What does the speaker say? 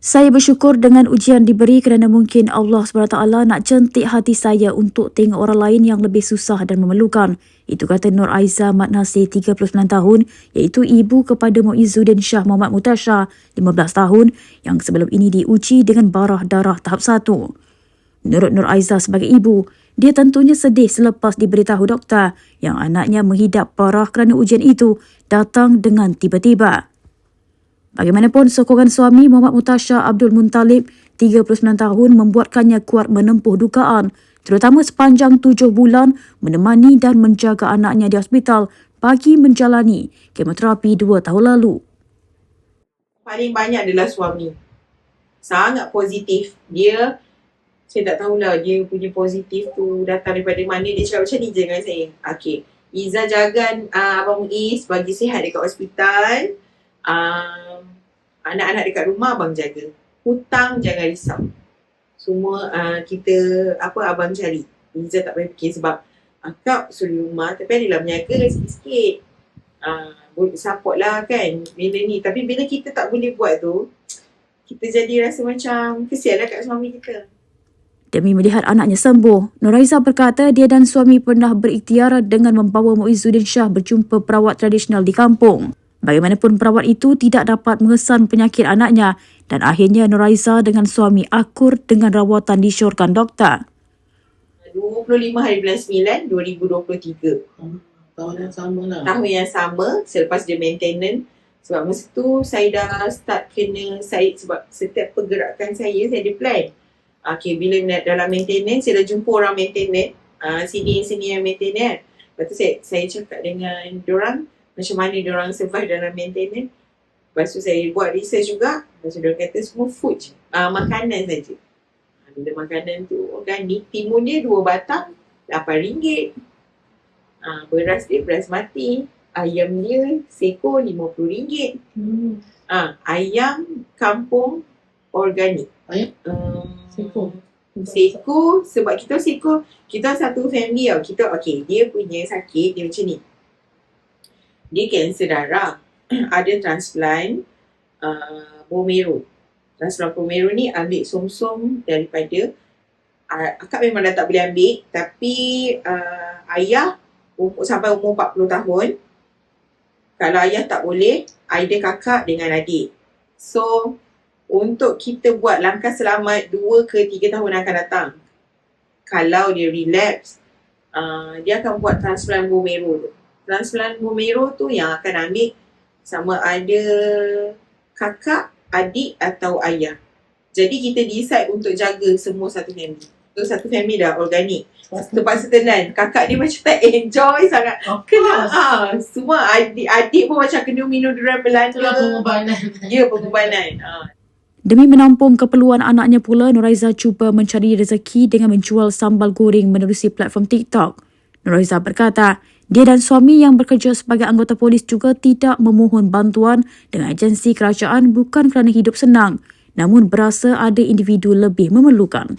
Saya bersyukur dengan ujian diberi kerana mungkin Allah SWT nak jentik hati saya untuk tengok orang lain yang lebih susah dan memerlukan. Itu kata Nur Aiza Mat Nasir, 39 tahun, iaitu ibu kepada Muizzuddin Shah Muhammad Mutasha, 15 tahun, yang sebelum ini diuji dengan barah darah tahap 1. Menurut Nur Aiza sebagai ibu, dia tentunya sedih selepas diberitahu doktor yang anaknya menghidap parah kerana ujian itu datang dengan tiba-tiba. Bagaimanapun, sokongan suami Muhammad Mutasha Abdul Muntalib, 39 tahun, membuatkannya kuat menempuh dugaan, terutama sepanjang tujuh bulan menemani dan menjaga anaknya di hospital bagi menjalani kemoterapi dua tahun lalu. paling banyak adalah suami. Sangat positif. Dia, saya tak tahulah dia punya positif tu datang daripada mana. Dia cakap macam ni je dengan saya. Okay. Iza jaga uh, Abang Muiz bagi sihat dekat hospital. Um, anak-anak dekat rumah abang jaga. Hutang jangan risau. Semua uh, kita, apa abang cari. Iza tak payah fikir sebab akak suri rumah tapi adalah menyaga sikit-sikit. Uh, support lah kan bila ni. Tapi bila kita tak boleh buat tu, kita jadi rasa macam kesian lah kat suami kita. Demi melihat anaknya sembuh, Nuraiza berkata dia dan suami pernah berikhtiar dengan membawa Muizzuddin Shah berjumpa perawat tradisional di kampung. Bagaimanapun perawat itu tidak dapat mengesan penyakit anaknya dan akhirnya Nuraiza dengan suami akur dengan rawatan disyorkan doktor. 25 hari bulan 9, 2023. Tahun yang sama lah. Tahun yang sama selepas dia maintenance. Sebab masa tu saya dah start kena, saya sebab setiap pergerakan saya, saya ada plan. Okay, bila nak dalam maintenance, saya dah jumpa orang maintenance. Uh, sini sini yang maintenance. Lepas tu saya, saya cakap dengan orang macam mana orang survive dalam maintenance. Lepas tu saya buat research juga. Lepas tu diorang kata semua food je. Uh, makanan saja. Uh, bila makanan tu organik, timun dia dua batang, RM8. Uh, beras dia beras mati. Ayam dia seko RM50. Hmm. Ah, ayam kampung organik. Ayam? Um, Seko? Seko sebab kita seko kita satu family tau. Kita okey, dia punya sakit dia macam ni. Dia kanser darah. Ada transplant uh, bone marrow. Transplant bone marrow ni ambil sum-sum daripada uh, akak memang dah tak boleh ambil tapi uh, ayah umur, sampai umur 40 tahun kalau ayah tak boleh, either kakak dengan adik. So, untuk kita buat langkah selamat 2 ke 3 tahun akan datang. Kalau dia relapse, uh, dia akan buat transplant bone marrow tu. Transplant bone marrow tu yang akan ambil sama ada kakak, adik atau ayah. Jadi kita decide untuk jaga semua satu family. So satu family dah organik. Terpaksa telan. Kakak dia macam tak enjoy sangat. Of Kena course. ah, semua adik-adik pun macam kena minum durian Belanda. Itulah pengorbanan. Ya, pengorbanan. Ah. Demi menampung keperluan anaknya pula, Nuraiza cuba mencari rezeki dengan menjual sambal goreng menerusi platform TikTok. Nuraiza berkata, dia dan suami yang bekerja sebagai anggota polis juga tidak memohon bantuan dengan agensi kerajaan bukan kerana hidup senang, namun berasa ada individu lebih memerlukan.